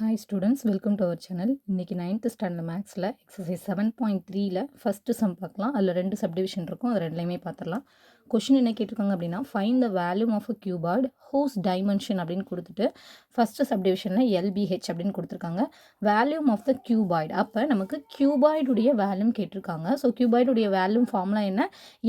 Hi students welcome to our channel இன்றைக்கி ninth standard மேக்ஸில் exercise seven point த்ரீல first sum பார்க்கலாம். அதில் ரெண்டு சப்டிவிஷன் இருக்கும் அது ரெண்டுலையுமே பார்த்துடலாம். கொஷின் என்ன கேட்டிருக்காங்க அப்படின்னா find the volume of a cuboid whose dimension அப்படின்னு கொடுத்துட்டு ஃபஸ்ட்டு சப்டிவிஷனில் எல்பிஹெச் அப்படின்னு கொடுத்துருக்காங்க. வேல்யூம் ஆஃப் த கியூபாய்டு அப்போ நமக்கு கியூபாய்டுடைய வேல்யூம் கேட்டிருக்காங்க. ஸோ கியூபாய்டுடைய வேல்யூம் ஃபார்முலா என்ன?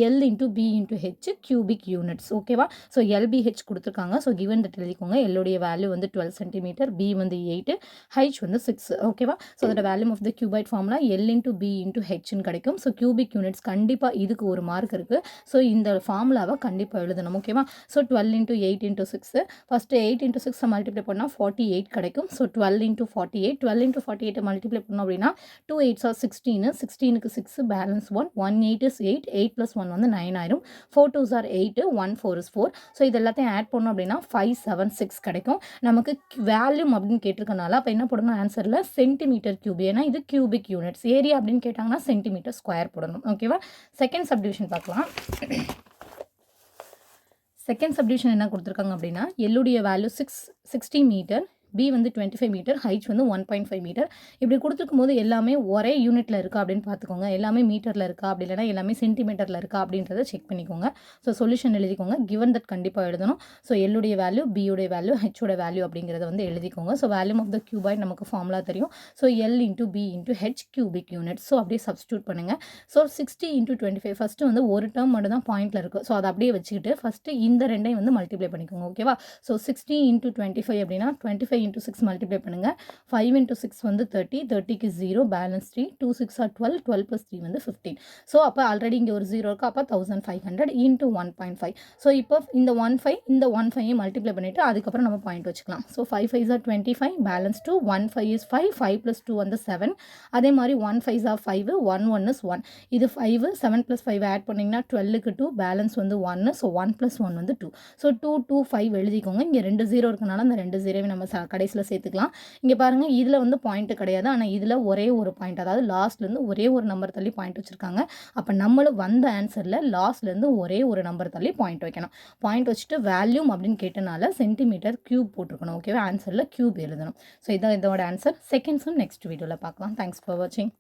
L into B into H cubic units ஓகேவா ஸோ எல்பிஹெச் கொடுத்துருக்காங்க. ஸோ கிவன் தட் எழுதிக்கோங்க. எல்லுடைய வேல்யூ வந்து டுவெல் சென்டிமீட்டர் பி வந்து எயிட்டு ஹைச் வந்து சிக்ஸ் ஓகேவா ஸோ அதோட volume of the cuboid formula L into B into ஹெச்னு கிடைக்கும். ஸோ கியூபிக் யூனிட்ஸ் கண்டிப்பாக இதுக்கு ஒரு மார்க் இருக்குது ஸோ இந்த ஃபார்முலாவை கண்டிப்பாக எழுதணும் ஓகேவா so twelve into eight into six first eight into சிக்ஸை மல்டிப்ளை பண்ணால் ஃபார்ட்டி எயிட் கிடைக்கும். So twelve into forty eight twelve into forty எயிட்டை multiply பண்ணோம் அப்படின்னா டூ எயிட்ஸ் ஆர் சிக்ஸ்டீனு சிக்ஸ்டீனுக்கு six balance one one eight is eight eight plus one வந்து nine ஆயிரும். Four twos are eight one four is four so இது எல்லாத்தையும் add பண்ணோம் அப்படின்னா five seven six கிடைக்கும். நமக்கு வேல்யூம் அப்படின்னு கேட்டிருக்கனால அப்போ என்ன போடணும் ஆன்சரில் சென்டிமீட்டர் கியூப் ஏன்னா இது கியூபிக் யூனிட்ஸ் ஏரியா அப்படின்னு கேட்டாங்கன்னா சென்டிமீட்டர் ஸ்கொயர் போடணும் ஓகேவா செகண்ட் சப்டிவிஷன் பார்க்கலாம். செகண்ட் சப்டிவிஷன் என்ன கொடுத்துருக்காங்க அப்படின்னா எல்லுடைய value six sixty metre B வந்து டுவெண்ட்டி ஃபைவ் மீட்டர் ஹைட் வந்து ஒன் பாயிண்ட் ஃபைவ் மீட்டர் இப்படி கொடுத்துருக்கும் போது எல்லாமே ஒரே யூனிட்டில் இருக்கா அப்படின்னு பார்த்துக்கோங்க. எல்லாமே மீட்டரில் இருக்கா அப்படி இல்லைனா எல்லாமே சென்டிமீட்டரில் இருக்கா அப்படின்றத செக் பண்ணிக்கோங்க. ஸோ சொல்யூஷன் எழுதிக்கோங்க. கிவன் தட் கண்டிப்பாக எழுதணும். ஸோ எல்லுடைய வேல்யூ பியுடைய வேல்யூ ஹெச்சோட வேல்யூ அப்படிங்கிறத வந்து எழுதிக்கோங்க. So volume of the cuboid நமக்கு ஃபார்முலா தெரியும். So L into B into H cubic unit so அப்படியே சப்ஸ்டியூட் பண்ணுங்கள் so sixty into twenty five first வந்து ஒரு டேர்ம் மட்டும் தான் பாயிண்ட்டில் இருக்குது ஸோ அதை அப்படியே வச்சுக்கிட்டு ஃபஸ்ட்டு இந்த ரெண்டையும் வந்து மல்டிப்ளை பண்ணிக்கோங்க. ஓகேவா so sixty into twenty five அப்படின்னா twenty five into six multiply பண்ணுங்கள் ஃபைவ் இன்ட்டு சிக்ஸ் வந்து தேர்ட்டி தேர்ட்டிக்கு zero balance three two six are twelve twelve plus three வந்து ஃபிஃப்டீன் ஸோ அப்போ ஆல்ரெடி இங்கே ஒரு ஜீரோ இருக்குது அப்போ thousand five hundred into one point five so இப்போ இந்த ஒன் ஃபைவ் இந்த ஒன் ஃபைவை மல்டிப்ளை பண்ணிவிட்டு அதுக்கப்புறம் நம்ம பாயிண்ட் வச்சுக்கலாம். So five fives are twenty five balance two one five is five five plus two வந்து செவன் அதே மாதிரி one five are five one one is one இது five seven plus five add பண்ணிங்கன்னா டுவெல்லுக்கு டூ பேலன்ஸ் வந்து ஒன்று so one plus one வந்து two so two two five எழுதிக்கோங்க. இங்கே ரெண்டு ஜீரோ இருக்கனால அந்த ரெண்டு ஜீரோவை நம்ம கடைசியில் சேர்த்துக்கலாம். இங்கே பாருங்கள் இதில் வந்து பாயிண்ட்டு கிடையாது. ஆனால் இதில் ஒரே ஒரு பாயிண்ட் அதாவது லாஸ்ட்லேருந்து ஒரே ஒரு நம்பர் தள்ளி பாயிண்ட் வச்சுருக்காங்க. அப்போ நம்மளும் வந்த ஆன்சரில் லாஸ்ட்லேருந்து ஒரே ஒரு நம்பர் தள்ளி பாயிண்ட் வைக்கணும். பாயிண்ட் வச்சுட்டு வேல்யூம் அப்படின்னு கேட்டனால சென்டிமீட்டர் க்யூப் போட்டிருக்கணும் ஓகேவா ஆன்சரில் க்யூப் எழுதணும். ஸோ இதான் இதோட ஆன்சர் செகண்ட்ஸும் நெக்ஸ்ட் வீடியோவில் பார்க்கலாம். தேங்க்ஸ் ஃபார் வாட்சிங்